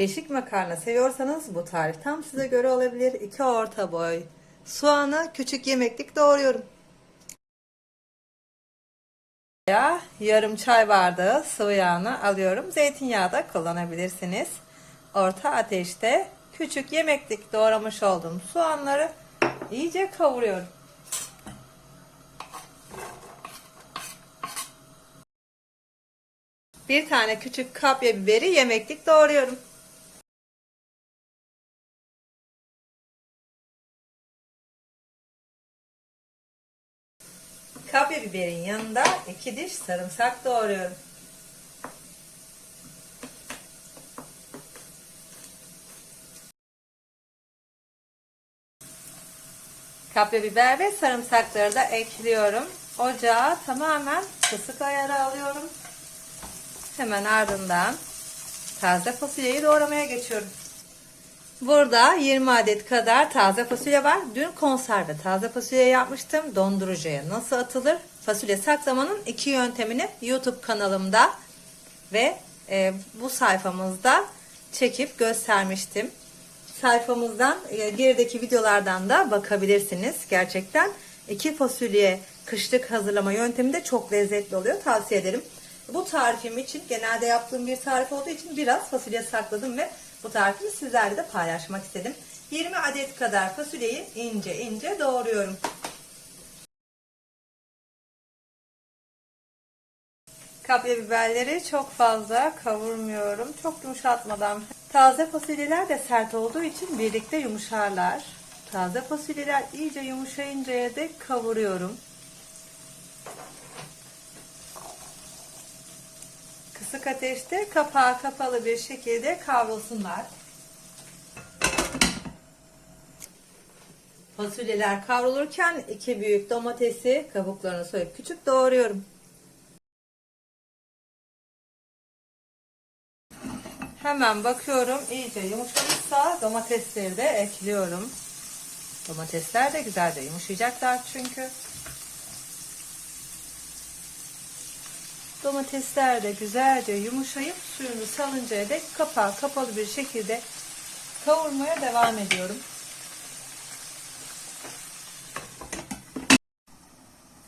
Değişik makarna seviyorsanız bu tarif tam size göre olabilir. 2 orta boy soğanı küçük yemeklik doğruyorum. Ya yarım çay bardağı sıvı yağını alıyorum. Zeytinyağı da kullanabilirsiniz. Orta ateşte küçük yemeklik doğramış olduğum soğanları iyice kavuruyorum. Bir tane küçük kapya biberi yemeklik doğruyorum. Kapya biberin yanında iki diş sarımsak doğruyorum. Kapya biber ve sarımsakları da ekliyorum. Ocağı tamamen kısık ayara alıyorum. Hemen ardından taze fasulyeyi doğramaya geçiyorum. Burada 20 adet kadar taze fasulye var. Dün konserve taze fasulye yapmıştım. Dondurucuya nasıl atılır? Fasulye saklamanın iki yöntemini YouTube kanalımda ve e, bu sayfamızda çekip göstermiştim. Sayfamızdan e, gerideki videolardan da bakabilirsiniz. Gerçekten iki fasulye kışlık hazırlama yöntemi de çok lezzetli oluyor. Tavsiye ederim. Bu tarifim için genelde yaptığım bir tarif olduğu için biraz fasulye sakladım ve bu tarifi sizlerle de paylaşmak istedim. 20 adet kadar fasulyeyi ince ince doğruyorum. Kapya biberleri çok fazla kavurmuyorum. Çok yumuşatmadan. Taze fasulyeler de sert olduğu için birlikte yumuşarlar. Taze fasulyeler iyice yumuşayıncaya dek kavuruyorum. Kısık ateşte kapağı kapalı bir şekilde kavrulsunlar. Fasulyeler kavrulurken iki büyük domatesi kabuklarını soyup küçük doğruyorum. Hemen bakıyorum iyice yumuşamışsa domatesleri de ekliyorum. Domatesler de güzelce yumuşayacaklar çünkü. Domatesler de güzelce yumuşayıp suyunu salıncaya dek kapağı kapalı bir şekilde kavurmaya devam ediyorum.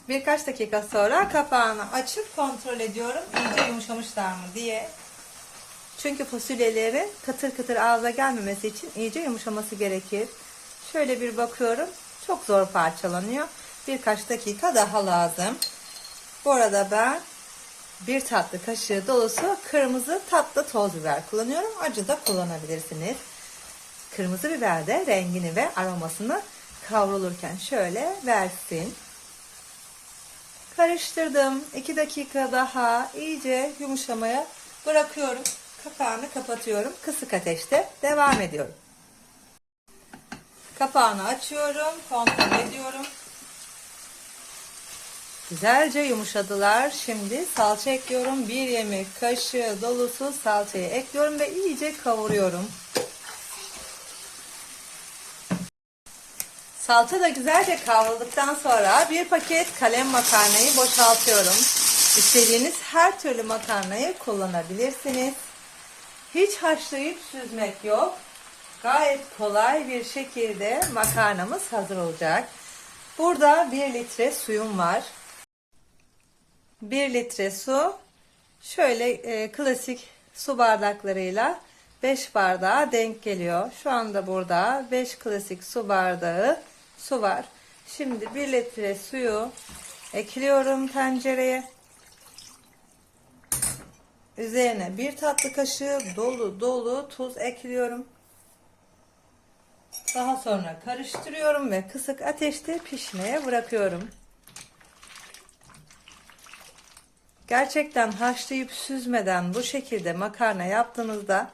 Birkaç dakika sonra kapağını açıp kontrol ediyorum. İyice yumuşamışlar mı diye. Çünkü fasulyeleri katır katır ağza gelmemesi için iyice yumuşaması gerekir. Şöyle bir bakıyorum. Çok zor parçalanıyor. Birkaç dakika daha lazım. Bu arada ben bir tatlı kaşığı dolusu kırmızı tatlı toz biber kullanıyorum. Acı da kullanabilirsiniz. Kırmızı biber de rengini ve aromasını kavrulurken şöyle versin. Karıştırdım. 2 dakika daha iyice yumuşamaya bırakıyorum. Kapağını kapatıyorum. Kısık ateşte devam ediyorum. Kapağını açıyorum. Kontrol ediyorum. Güzelce yumuşadılar. Şimdi salça ekliyorum. Bir yemek kaşığı dolusu salçayı ekliyorum ve iyice kavuruyorum. Salça da güzelce kavrulduktan sonra bir paket kalem makarnayı boşaltıyorum. İstediğiniz her türlü makarnayı kullanabilirsiniz. Hiç haşlayıp süzmek yok. Gayet kolay bir şekilde makarnamız hazır olacak. Burada 1 litre suyum var. 1 litre su şöyle e, klasik su bardaklarıyla 5 bardağa denk geliyor. Şu anda burada 5 klasik su bardağı su var. Şimdi 1 litre suyu ekliyorum tencereye. Üzerine bir tatlı kaşığı dolu dolu tuz ekliyorum. Daha sonra karıştırıyorum ve kısık ateşte pişmeye bırakıyorum. Gerçekten haşlayıp süzmeden bu şekilde makarna yaptığınızda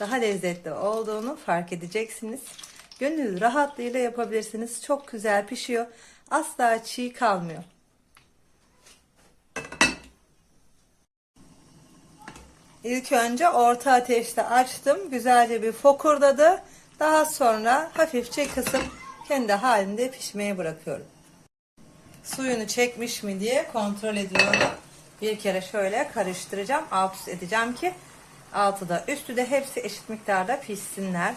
daha lezzetli olduğunu fark edeceksiniz. Gönül rahatlığıyla yapabilirsiniz. Çok güzel pişiyor. Asla çiğ kalmıyor. İlk önce orta ateşte açtım. Güzelce bir fokurdadı. Daha sonra hafifçe kısıp kendi halinde pişmeye bırakıyorum. Suyunu çekmiş mi diye kontrol ediyorum. Bir kere şöyle karıştıracağım. Alt üst edeceğim ki Altı da üstü de hepsi eşit miktarda pişsinler.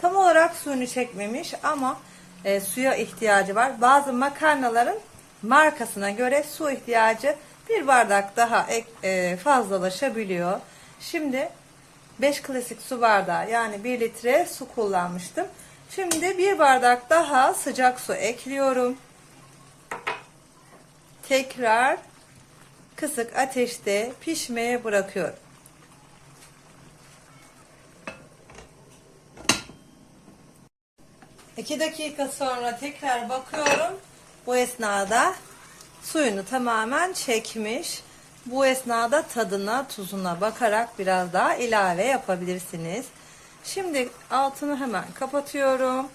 Tam olarak suyunu çekmemiş ama e, suya ihtiyacı var. Bazı makarnaların markasına göre su ihtiyacı bir bardak daha ek, e, fazlalaşabiliyor. Şimdi 5 klasik su bardağı yani 1 litre su kullanmıştım. Şimdi bir bardak daha sıcak su ekliyorum. Tekrar kısık ateşte pişmeye bırakıyorum. İki dakika sonra tekrar bakıyorum. Bu esnada suyunu tamamen çekmiş. Bu esnada tadına, tuzuna bakarak biraz daha ilave yapabilirsiniz. Şimdi altını hemen kapatıyorum.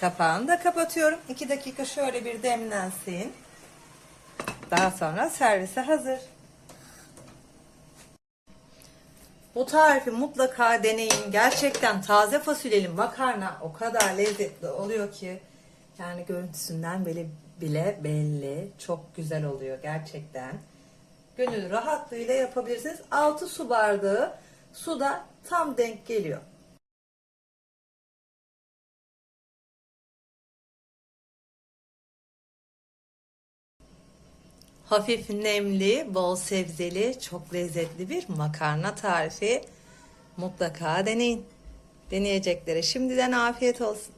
Kapağını da kapatıyorum. 2 dakika şöyle bir demlensin. Daha sonra servise hazır. Bu tarifi mutlaka deneyin. Gerçekten taze fasulyeli makarna o kadar lezzetli oluyor ki yani görüntüsünden bile bile belli. Çok güzel oluyor gerçekten. Gönül rahatlığıyla yapabilirsiniz. 6 su bardağı su da tam denk geliyor. Hafif nemli, bol sebzeli, çok lezzetli bir makarna tarifi. Mutlaka deneyin. Deneyeceklere şimdiden afiyet olsun.